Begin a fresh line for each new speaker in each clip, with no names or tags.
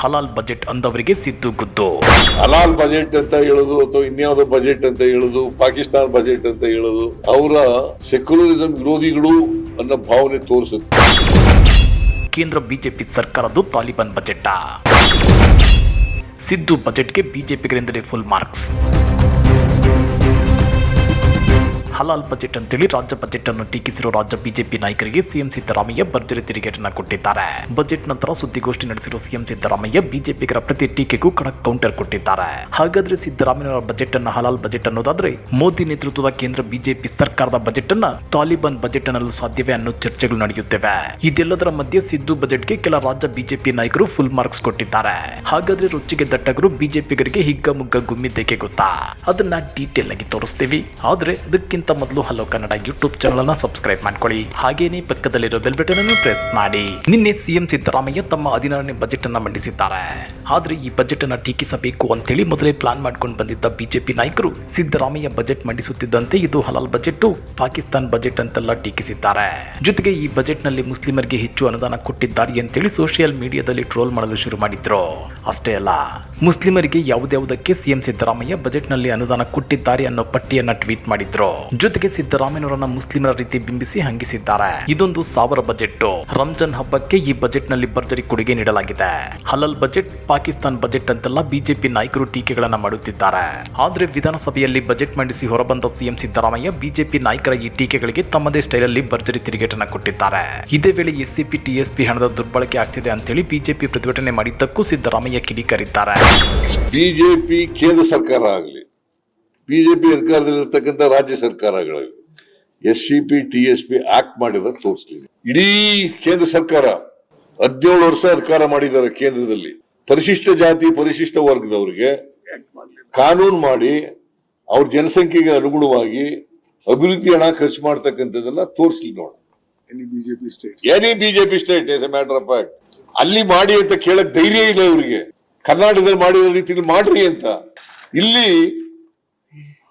ಹಲಾಲ್ budget ಅಂದವರಿಗೆ ಸಿದ್ದು ಗುದ್ದು.
ಹಲಾಲ್ ಬಜೆಟ್ ಅಂತ ಹೇಳುದು ಅಥವಾ ಇನ್ಯಾವುದೋ ಬಜೆಟ್ ಅಂತ ಹೇಳುದು ಪಾಕಿಸ್ತಾನ ಬಜೆಟ್ ಅಂತ ಹೇಳುದು ಅವರ ಸೆಕ್ಯುಲರಿಸಂ ವಿರೋಧಿಗಳು ಅನ್ನೋ ಭಾವನೆ ತೋರಿಸುತ್ತೆ.
ಕೇಂದ್ರ ಬಿಜೆಪಿ ಸರ್ಕಾರದ್ದು ತಾಲಿಬಾನ್ ಬಜೆಟ್? ಸಿದ್ದು ಬಜೆಟ್ಗೆ ಬಿಜೆಪಿಗರಿಂದಲೇ ಫುಲ್ ಮಾರ್ಕ್ಸ್ ಹಲಾಲ್ ಬಜೆಟ್ ಅಂತೇಳಿ ರಾಜ್ಯ ಬಜೆಟ್ ಅನ್ನು ಟೀಕಿಸಿರುವ ರಾಜ್ಯ ಬಿಜೆಪಿ ನಾಯಕರಿಗೆ ಸಿಎಂ ಸಿದ್ದರಾಮಯ್ಯ ಭರ್ಜರಿ ತಿರುಗೇಟನ್ನು ಕೊಟ್ಟಿದ್ದಾರೆ. ಬಜೆಟ್ ನಂತರ ಸುದ್ದಿಗೋಷ್ಠಿ ನಡೆಸಿರುವ ಸಿಎಂ ಸಿದ್ದರಾಮಯ್ಯ ಬಿಜೆಪಿಗರ ಪ್ರತಿ ಟೀಕೆಗೂ ಖಡಕ್ ಕೌಂಟರ್ ಕೊಟ್ಟಿದ್ದಾರೆ. ಹಾಗಾದ್ರೆ ಸಿದ್ದರಾಮಯ್ಯ ಬಜೆಟ್ ಅನ್ನು ಹಲಾಲ್ ಬಜೆಟ್ ಅನ್ನೋದಾದ್ರೆ ಮೋದಿ ನೇತೃತ್ವದ ಕೇಂದ್ರ ಬಿಜೆಪಿ ಸರ್ಕಾರದ ಬಜೆಟ್ ಅನ್ನ ತಾಲಿಬಾನ್ ಬಜೆಟ್ ಅನ್ನಲು ಸಾಧ್ಯವೇ ಅನ್ನೋ ಚರ್ಚೆಗಳು ನಡೆಯುತ್ತಿವೆ. ಇದೆಲ್ಲದರ ಮಧ್ಯೆ ಸಿದ್ದು ಬಜೆಟ್ಗೆ ಕೆಲ ರಾಜ್ಯ ಬಿಜೆಪಿ ನಾಯಕರು ಫುಲ್ ಮಾರ್ಕ್ಸ್ ಕೊಟ್ಟಿದ್ದಾರೆ. ಹಾಗಾದ್ರೆ ರುಚಿಗೆ ದಟ್ಟಗರು ಬಿಜೆಪಿಗರಿಗೆ ಹಿಗ್ಗ ಮುಗ್ಗ ಗುಮ್ಮಿದ್ದೇಕೆ ಗೊತ್ತಾ? ಅದನ್ನ ಡೀಟೇಲ್ ಆಗಿ ತೋರಿಸ್ತೀವಿ. ಆದ್ರೆ ಅದಕ್ಕಿಂತ ಮೊದಲು ಹಲೋ ಕನ್ನಡ ಯೂಟ್ಯೂಬ್ ಚಾನಲ್ ಅನ್ನು ಸಬ್ಸ್ಕ್ರೈಬ್ ಮಾಡ್ಕೊಳ್ಳಿ. ಹಾಗೇನೇ ಪಕ್ಕದಲ್ಲಿರೋ ಬೆಲ್ ಬಟನ್ ಅನ್ನು ಪ್ರೆಸ್ ಮಾಡಿ. ನಿನ್ನೆ ಸಿಎಂ ಸಿದ್ದರಾಮಯ್ಯ ತಮ್ಮ ಹದಿನಾರನೇ ಬಜೆಟ್ ಅನ್ನ ಮಂಡಿಸಿದ್ದಾರೆ. ಆದ್ರೆ ಈ ಬಜೆಟ್ ಅನ್ನ ಟೀಕಿಸಬೇಕು ಅಂತೇಳಿ ಮೊದಲೇ ಪ್ಲಾನ್ ಮಾಡ್ಕೊಂಡು ಬಂದಿದ್ದ ಬಿಜೆಪಿ ನಾಯಕರು ಸಿದ್ದರಾಮಯ್ಯ ಬಜೆಟ್ ಮಂಡಿಸುತ್ತಿದ್ದಂತೆ ಇದು ಹಲಾಲ್ ಬಜೆಟ್ ಪಾಕಿಸ್ತಾನ್ ಬಜೆಟ್ ಅಂತೆಲ್ಲ ಟೀಕಿಸಿದ್ದಾರೆ. ಜೊತೆಗೆ ಈ ಬಜೆಟ್ನಲ್ಲಿ ಮುಸ್ಲಿಮರಿಗೆ ಹೆಚ್ಚು ಅನುದಾನ ಕೊಟ್ಟಿದ್ದಾರೆ ಅಂತೇಳಿ ಸೋಷಿಯಲ್ ಮೀಡಿಯಾದಲ್ಲಿ ಟ್ರೋಲ್ ಮಾಡಲು ಶುರು ಮಾಡಿದ್ರು. ಅಷ್ಟೇ ಅಲ್ಲ, ಮುಸ್ಲಿಮರಿಗೆ ಯಾವುದ್ಯಾವುದಕ್ಕೆ ಸಿಎಂ ಸಿದ್ದರಾಮಯ್ಯ ಬಜೆಟ್ನಲ್ಲಿ ಅನುದಾನ ಕೊಟ್ಟಿದ್ದಾರೆ ಅನ್ನೋ ಪಟ್ಟಿಯನ್ನ ಟ್ವೀಟ್ ಮಾಡಿದ್ರು. ಜೊತೆಗೆ ಸಿದ್ದರಾಮಯ್ಯನವರನ್ನ ಮುಸ್ಲಿಮರ ರೀತಿ ಬಿಂಬಿಸಿ ಹಂಗಿಸಿದ್ದಾರೆ. ಇದೊಂದು ಸಾವಿರ ಬಜೆಟ್ ರಂಜಾನ್ ಹಬ್ಬಕ್ಕೆ ಈ ಬಜೆಟ್ನಲ್ಲಿ ಭರ್ಜರಿ ಕೊಡುಗೆ ನೀಡಲಾಗಿದೆ. ಹಲಲ್ ಬಜೆಟ್ ಪಾಕಿಸ್ತಾನ್ ಬಜೆಟ್ ಅಂತೆಲ್ಲ ಬಿಜೆಪಿ ನಾಯಕರು ಟೀಕೆಗಳನ್ನ ಮಾಡುತ್ತಿದ್ದಾರೆ. ಆದ್ರೆ ವಿಧಾನಸಭೆಯಲ್ಲಿ ಬಜೆಟ್ ಮಂಡಿಸಿ ಹೊರಬಂದ ಸಿಎಂ ಸಿದ್ದರಾಮಯ್ಯ ಬಿಜೆಪಿ ನಾಯಕರ ಈ ಟೀಕೆಗಳಿಗೆ ತಮ್ಮದೇ ಸ್ಟೈಲ್ ಅಲ್ಲಿ ಭರ್ಜರಿ ತಿರುಗೇಟನ್ನ ಕೊಟ್ಟಿದ್ದಾರೆ. ಇದೇ ವೇಳೆ ಎಸ್ಸಿಪಿ, ಟಿಎಸ್ಪಿ ಹಣದ ದುರ್ಬಳಕೆ ಆಗ್ತಿದೆ ಅಂತೇಳಿ ಬಿಜೆಪಿ ಪ್ರತಿಭಟನೆ ಮಾಡಿದ್ದಕ್ಕೂ ಸಿದ್ದರಾಮಯ್ಯ ಕಿಡಿಕಾರಿದ್ದಾರೆ.
ಬಿಜೆಪಿ ಕೇಂದ್ರ ಸರ್ಕಾರ ಆಗಲಿ ಬಿಜೆಪಿ ಅಧಿಕಾರದಲ್ಲಿರ್ತಕ್ಕಂಥ ರಾಜ್ಯ ಸರ್ಕಾರಗಳು S C P T S P act ಮಾಡಿರೋದು ತೋರಿಸ್ಲಿದೆ ಇಡೀ ಕೇಂದ್ರ ಸರ್ಕಾರ ಹದಿನೇಳು ವರ್ಷ ಅಧಿಕಾರ ಮಾಡಿದ್ದಾರೆ ಕೇಂದ್ರದಲ್ಲಿ. ಪರಿಶಿಷ್ಟ ಜಾತಿ ಪರಿಶಿಷ್ಟ ವರ್ಗದವರಿಗೆ ಕಾನೂನು ಮಾಡಿ ಅವ್ರ ಜನಸಂಖ್ಯೆಗೆ ಅನುಗುಣವಾಗಿ ಅಭಿವೃದ್ಧಿ ಹಣ ಖರ್ಚು ಮಾಡ್ತಕ್ಕಂಥದ್ದನ್ನ ತೋರಿಸ್ಲಿ ನೋಡ. Any BJP state as a matter of fact ಅಲ್ಲಿ ಮಾಡಿ ಅಂತ ಕೇಳಕ್ ಧೈರ್ಯ ಇಲ್ಲ ಅವರಿಗೆ ಕರ್ನಾಟಕದಲ್ಲಿ ಮಾಡಿರೋ ರೀತಿಯಲ್ಲಿ ಮಾಡ್ರಿ ಅಂತ. ಇಲ್ಲಿ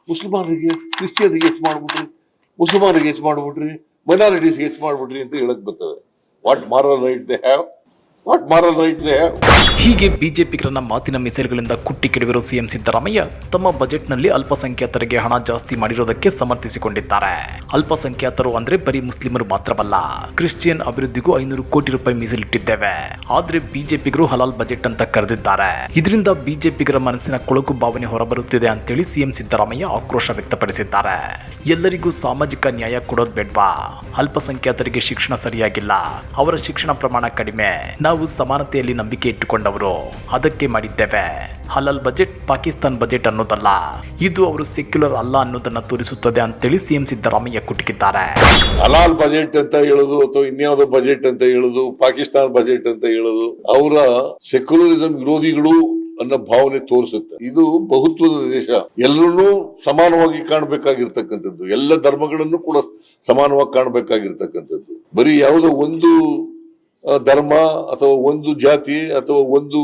ಮುಸಲ್ಮಾನರಿಗೆ ಕ್ರಿಶ್ಚಿಯನ್ರಿಗೆ ಹೆಚ್ಚು ಮಾಡ್ಬಿಟ್ರಿ, ಮುಸಲ್ಮಾನರಿಗೆ ಹೆಚ್ಚು ಮಾಡ್ಬಿಟ್ರಿ, ಮೈನಾರಿಟೀಸ್ಗೆ ಹೆಚ್ಚು ಮಾಡ್ಬಿಟ್ರಿ ಅಂತ ಹೇಳಕ್ ಬರ್ತವೆ. What moral right they have what moral right
ಹೀಗೆ ಬಿಜೆಪಿಗರನ್ನ ಮಾತಿನ ಮಿಸೈಲ್ಗಳಿಂದ ಕುಟ್ಟಿ ಕೆಡವಿರೋ ಸಿಎಂ ಸಿದ್ದರಾಮಯ್ಯ ತಮ್ಮ ಬಜೆಟ್ನಲ್ಲಿ ಅಲ್ಪಸಂಖ್ಯಾತರಿಗೆ ಹಣ ಜಾಸ್ತಿ ಮಾಡಿರೋದಕ್ಕೆ ಸಮರ್ಥಿಸಿಕೊಂಡಿದ್ದಾರೆ. ಅಲ್ಪಸಂಖ್ಯಾತರು ಅಂದ್ರೆ ಬರೀ ಮುಸ್ಲಿಮರು ಮಾತ್ರವಲ್ಲ, ಕ್ರಿಶ್ಚಿಯನ್ ಅಭಿವೃದ್ಧಿಗೂ ಐನೂರು ಕೋಟಿ ರೂಪಾಯಿ ಮೀಸಲಿಟ್ಟಿದ್ದೇವೆ. ಆದ್ರೆ ಬಿಜೆಪಿಗರು ಹಲಾಲ್ ಬಜೆಟ್ ಅಂತ ಕರೆದಿದ್ದಾರೆ. ಇದರಿಂದ ಬಿಜೆಪಿಗರ ಮನಸ್ಸಿನ ಕೊಳಕು ಭಾವನೆ ಹೊರಬರುತ್ತಿದೆ ಅಂತೇಳಿ ಸಿಎಂ ಸಿದ್ದರಾಮಯ್ಯ ಆಕ್ರೋಶ ವ್ಯಕ್ತಪಡಿಸಿದ್ದಾರೆ. ಎಲ್ಲರಿಗೂ ಸಾಮಾಜಿಕ ನ್ಯಾಯ ಕೊಡೋದ್ ಬೇಡ್ವಾ? ಅಲ್ಪಸಂಖ್ಯಾತರಿಗೆ ಶಿಕ್ಷಣ ಸರಿಯಾಗಿಲ್ಲ, ಅವರ ಶಿಕ್ಷಣ ಪ್ರಮಾಣ ಕಡಿಮೆ ಸಮಾನತೆಯಲ್ಲಿ ನಂಬಿಕೆ ಇಟ್ಟುಕೊಂಡವರು. ಅದಕ್ಕೆ ಮಾಡಿದ್ದೇವೆ. ಹಲಾಲ್ ಬಜೆಟ್, ಪಾಕಿಸ್ತಾನ್ ಬಜೆಟ್ ಅನ್ನೋದಲ್ಲ. ಇದು ಅವರು ಸೆಕ್ಯುಲರ್ ಅಲ್ಲ ಅನ್ನೋದನ್ನ ತೋರಿಸುತ್ತದೆ ಅಂತೇಳಿ ಸಿಎಂ ಸಿದ್ದರಾಮಯ್ಯ ಕುಟುಕಿದ್ದಾರೆ.
ಹಲಾಲ್ ಬಜೆಟ್ ಅಂತ ಹೇಳುದು ಅಥವಾ ಇನ್ಯಾವುದೋ ಬಜೆಟ್ ಅಂತ ಹೇಳುದು, ಪಾಕಿಸ್ತಾನ ಬಜೆಟ್ ಅಂತ ಹೇಳುದು, ಅವರ ಸೆಕ್ಯುಲರಿಸಂ ವಿರೋಧಿಗಳು ಅನ್ನೋ ಭಾವನೆ ತೋರಿಸುತ್ತೆ. ಇದು ಬಹುತ್ವದ ದೇಶ. ಎಲ್ಲರನ್ನೂ ಸಮಾನವಾಗಿ ಕಾಣಬೇಕಾಗಿರ್ತಕ್ಕಂಥದ್ದು. ಎಲ್ಲ ಧರ್ಮಗಳನ್ನು ಕೂಡ ಸಮಾನವಾಗಿ ಕಾಣಬೇಕಾಗಿರ್ತಕ್ಕಂಥದ್ದು. ಬರೀ ಯಾವುದೋ ಒಂದು ಧರ್ಮ ಅಥವಾ ಒಂದು ಜಾತಿ ಅಥವಾ ಒಂದು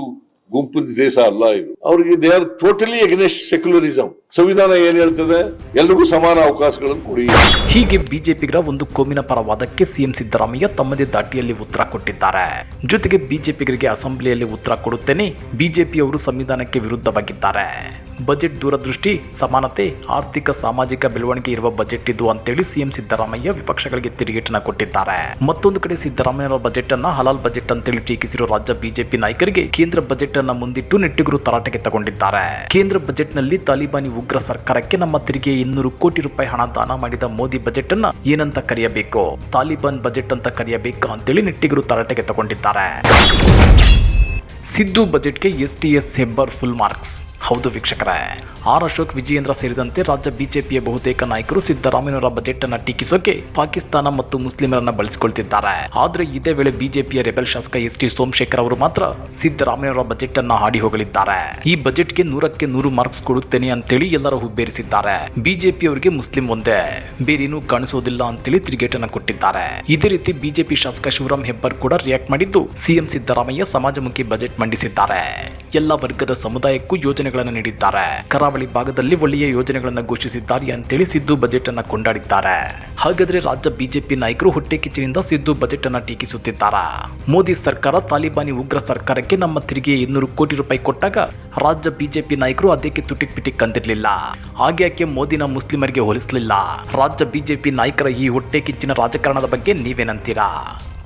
ಗುಂಪಿನ ದೇಶ ಅಲ್ಲ ಇದು. ಅವರಿಗೆ they are totally against secularism ಸಂವಿಧಾನ ಏನ್ ಹೇಳ್ತದೆ? ಎಲ್ರಿಗೂ ಸಮಾನ ಅವಕಾಶಗಳನ್ನು ಕೊಡಿ.
ಹೀಗೆ ಬಿಜೆಪಿಗರ ಒಂದು ಕೋಮಿನ ಪರವಾದಕ್ಕೆ ಸಿಎಂ ಸಿದ್ದರಾಮಯ್ಯ ತಮ್ಮದೇ ದಾಟಿಯಲ್ಲಿ ಉತ್ತರ ಕೊಟ್ಟಿದ್ದಾರೆ. ಜೊತೆಗೆ ಬಿಜೆಪಿಗರಿಗೆ ಅಸೆಂಬ್ಲಿಯಲ್ಲಿ ಉತ್ತರ ಕೊಡುತ್ತೇನೆ. ಬಿಜೆಪಿಯವರು ಸಂವಿಧಾನಕ್ಕೆ ವಿರುದ್ಧವಾಗಿದ್ದಾರೆ. ಬಜೆಟ್ ದೂರದೃಷ್ಟಿ, ಸಮಾನತೆ, ಆರ್ಥಿಕ ಸಾಮಾಜಿಕ ಬೆಳವಣಿಗೆ ಇರುವ ಬಜೆಟ್ ಇದು ಅಂತೇಳಿ ಸಿಎಂ ಸಿದ್ದರಾಮಯ್ಯ ವಿಪಕ್ಷಗಳಿಗೆ ತಿರುಗೇಟನ್ನ ಕೊಟ್ಟಿದ್ದಾರೆ. ಮತ್ತೊಂದು ಕಡೆ ಸಿದ್ದರಾಮಯ್ಯ ಬಜೆಟ್ ಅನ್ನ ಹಲಾಲ್ ಬಜೆಟ್ ಅಂತೇಳಿ ಟೀಕಿಸಿರುವ ರಾಜ್ಯ ಬಿಜೆಪಿ ನಾಯಕರಿಗೆ ಕೇಂದ್ರ ಬಜೆಟ್ ಅನ್ನ ಮುಂದಿಟ್ಟು ನೆಟ್ಟಿಗರು ತರಾಟೆಗೆ ತಗೊಂಡಿದ್ದಾರೆ. ಕೇಂದ್ರ ಬಜೆಟ್ನಲ್ಲಿ ತಾಲಿಬಾನಿ ಉಗ್ರ ಸರ್ಕಾರಕ್ಕೆ ನಮ್ಮ ತೆರಿಗೆ ಇನ್ನೂರು ಕೋಟಿ ರೂಪಾಯಿ ಹಣ ದಾನ ಮಾಡಿದ ಮೋದಿ ಬಜೆಟ್ ಅನ್ನ ಏನಂತ ಕರೆಯಬೇಕು? ತಾಲಿಬಾನ್ ಬಜೆಟ್ ಅಂತ ಕರೆಯಬೇಕು ಅಂತೇಳಿ ನೆಟ್ಟಿಗರು ತರಾಟೆಗೆ ತಗೊಂಡಿದ್ದಾರೆ. ಸಿದ್ದು ಬಜೆಟ್ಗೆ S T S Hebbar full marks ಹೌದು ವೀಕ್ಷಕರೇ. ಆರ್ ಅಶೋಕ್, ವಿಜಯೇಂದ್ರ ಸೇರಿದಂತೆ ರಾಜ್ಯ ಬಿಜೆಪಿಯ ಬಹುತೇಕ ನಾಯಕರು ಸಿದ್ದರಾಮಯ್ಯನವರ ಬಜೆಟ್ ಅನ್ನ ಟೀಕಿಸೋಕೆ ಪಾಕಿಸ್ತಾನ ಮತ್ತು ಮುಸ್ಲಿಮರನ್ನ ಬಳಸಿಕೊಳ್ತಿದ್ದಾರೆ. ಆದ್ರೆ ಇದೇ ವೇಳೆ ಬಿಜೆಪಿಯ ರೆಬೆಲ್ ಶಾಸಕ ಎಸ್ ಟಿ ಸೋಮಶೇಖರ್ ಅವರು ಮಾತ್ರ ಸಿದ್ದರಾಮಯ್ಯನವರ ಬಜೆಟ್ ಅನ್ನ ಹಾಡಿ ಹೋಗಲಿದ್ದಾರೆ. ಈ ಬಜೆಟ್ಗೆ ನೂರಕ್ಕೆ ನೂರು ಮಾರ್ಕ್ಸ್ ಕೊಡುತ್ತೇನೆ ಅಂತೇಳಿ ಎಲ್ಲರೂ ಹುಬ್ಬೇರಿಸಿದ್ದಾರೆ. ಬಿಜೆಪಿ ಅವರಿಗೆ ಮುಸ್ಲಿಂ ಒಂದೇ. ಬೇರೇನೂ ಕಾಣಿಸೋದಿಲ್ಲ ಅಂತೇಳಿ ತಿರುಗೇಟನ್ನ ಕೊಟ್ಟಿದ್ದಾರೆ. ಇದೇ ರೀತಿ ಬಿಜೆಪಿ ಶಾಸಕ ಶಿವರಾಮ್ ಹೆಬ್ಬರ್ ಕೂಡ ರಿಯಾಕ್ಟ್ ಮಾಡಿದ್ದು ಸಿಎಂ ಸಿದ್ದರಾಮಯ್ಯ ಸಮಾಜಮುಖಿ ಬಜೆಟ್ ಮಂಡಿಸಿದ್ದಾರೆ. ಎಲ್ಲ ವರ್ಗದ ಸಮುದಾಯಕ್ಕೂ ಯೋಜನೆಗಳನ್ನು ನೀಡಿದ್ದಾರೆ. ಕರಾವಳಿ ಭಾಗದಲ್ಲಿ ಒಳ್ಳೆಯ ಯೋಜನೆಗಳನ್ನು ಘೋಷಿಸಿದ್ದಾರೆ ಅಂತೇಳಿ ಸಿದ್ದು ಬಜೆಟ್ ಅನ್ನು ಕೊಂಡಾಡಿದ್ದಾರೆ. ಹಾಗಾದ್ರೆ ರಾಜ್ಯ ಬಿಜೆಪಿ ನಾಯಕರು ಹೊಟ್ಟೆ ಕಿಚ್ಚಿನಿಂದ ಸಿದ್ದು ಬಜೆಟ್ ಅನ್ನು ಟೀಕಿಸುತ್ತಿದ್ದಾರೆ? ಮೋದಿ ಸರ್ಕಾರ ತಾಲಿಬಾನಿ ಉಗ್ರ ಸರ್ಕಾರಕ್ಕೆ ನಮ್ಮ ತೆರಿಗೆ ಇನ್ನೂರು ಕೋಟಿ ರೂಪಾಯಿ ಕೊಟ್ಟಾಗ ರಾಜ್ಯ ಬಿಜೆಪಿ ನಾಯಕರು ಅದಕ್ಕೆ ತುಟಿಕ್ ಪಿಟಿಕ್ ಕಂದಿರಲಿಲ್ಲ ಹಾಗ್ಯಾಕೆ ಮೋದಿನ ಮುಸ್ಲಿಮರಿಗೆ ಹೋಲಿಸಲಿಲ್ಲ? ರಾಜ್ಯ ಬಿಜೆಪಿ ನಾಯಕರ ಈ ಹೊಟ್ಟೆ ಕಿಚ್ಚಿನ ರಾಜಕಾರಣದ ಬಗ್ಗೆ ನೀವೇನಂತೀರಾ?